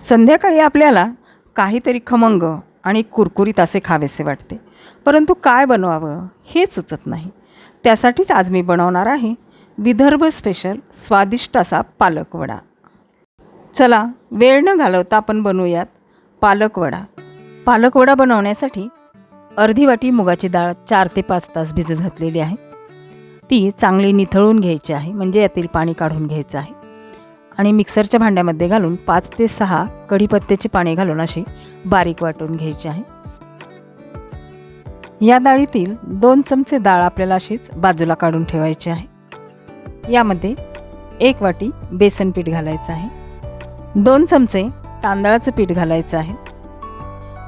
संध्याकाळी आपल्याला काहीतरी खमंग आणि कुरकुरीत असे खावेसे वाटते. परंतु काय बनवावं हे सुचत नाही. त्यासाठीच आज मी बनवणार आहे विदर्भ स्पेशल स्वादिष्ट असा पालकवडा चला वेळ न घालवता आपण बनवूयात पालकवडा पालकवडा बनवण्यासाठी अर्धी वाटी मुगाची डाळ चार ते पाच तास भिजत घातलेली आहे. ती चांगली निथळून घ्यायची आहे म्हणजे यातील पाणी काढून घ्यायचं आहे. आणि मिक्सरच्या भांड्यामध्ये घालून पाच ते सहा कढीपत्त्याचे पाणी घालून अशी बारीक वाटून घ्यायची आहे. या डाळीतील दोन चमचे डाळ आपल्याला अशीच बाजूला काढून ठेवायची आहे. यामध्ये एक वाटी बेसन पीठ घालायचं आहे. दोन चमचे तांदळाचं पीठ घालायचं आहे.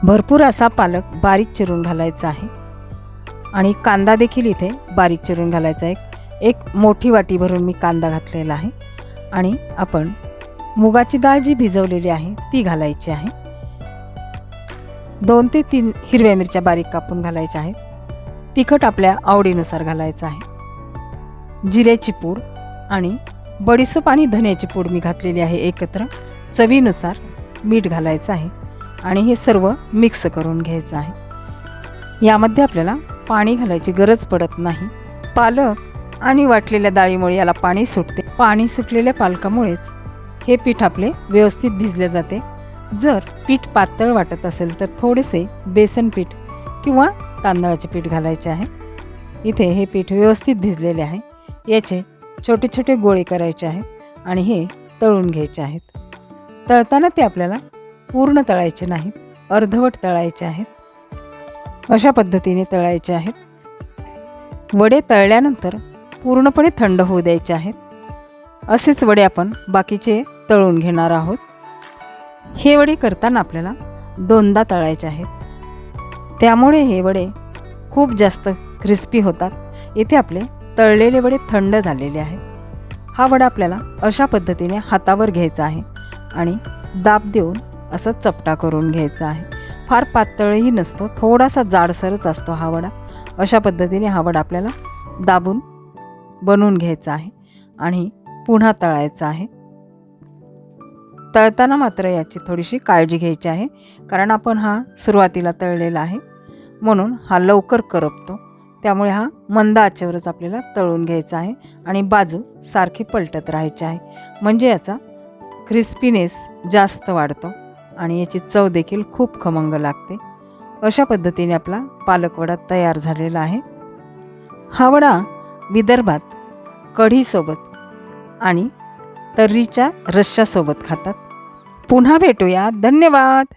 भरपूर असा पालक बारीक चिरून घालायचा आहे. आणि कांदा देखील इथे बारीक चिरून घालायचा आहे. एक मोठी वाटी भरून मी कांदा घातलेला आहे. आणि आपण मुगाची डाळ जी भिजवलेली आहे ती घालायची आहे. दोन ते तीन हिरव्या मिरच्या बारीक कापून घालायच्या आहेत. तिखट आपल्या आवडीनुसार घालायचं आहे. जिऱ्याची पूड आणि बडीसूप आणि धन्याची पूड मी घातलेली आहे एकत्र. चवीनुसार मीठ घालायचं आहे आणि हे सर्व मिक्स करून घ्यायचं आहे. यामध्ये आपल्याला पाणी घालायची गरज पडत नाही. पालक आणि वाटलेल्या डाळीमुळे याला पाणी सुटते. पाणी सुटलेल्या पालकामुळेच हे पीठ आपले व्यवस्थित भिजले जाते. जर पीठ पातळ वाटत असेल तर थोडेसे बेसन पीठ किंवा तांदळाचे पीठ घालायचे आहे. इथे हे पीठ व्यवस्थित भिजलेले आहे. याचे छोटे छोटे गोळे करायचे आहेत आणि हे तळून घ्यायचे आहेत. तळताना ते आपल्याला पूर्ण तळायचे नाहीत अर्धवट तळायचे आहेत. अशा पद्धतीने तळायचे आहेत. वडे तळल्यानंतर पूर्णपणे थंड होऊ द्यायचे आहेत. असेच वडे आपण बाकीचे तळून घेणार आहोत. हे वडे करताना आपल्याला दोनदा तळायचे आहेत. त्यामुळे हे वडे खूप जास्त क्रिस्पी होतात. येथे आपले तळलेले वडे थंड झालेले आहेत. हा वडा आपल्याला अशा पद्धतीने हातावर घ्यायचा आहे आणि दाब देऊन असा चपटा करून घ्यायचा आहे. फार पातळही नसतो थोडासा जाडसरच असतो हा वडा. अशा पद्धतीने हा वडा आपल्याला दाबून बनवून घ्यायचा आहे. आणि पुन्हा तळायचं आहे. तळताना मात्र याची थोडीशी काळजी घ्यायची आहे कारण आपण हा सुरुवातीला तळलेला आहे. म्हणून हा लवकर करपतो. त्यामुळे हा मंद आचेवरच आपल्याला तळून घ्यायचा आहे आणि बाजू सारखी पलटत राहायची आहे. म्हणजे याचा क्रिस्पीनेस जास्त वाढतो आणि याची चव देखील खूप खमंग लागते. अशा पद्धतीने आपला पालकवडा तयार झालेला आहे. हा वडा विदर्भात कढीसोबत आणि तर्रीच्या रश्श्यासोबत खातात. पुन्हा भेटूया. धन्यवाद!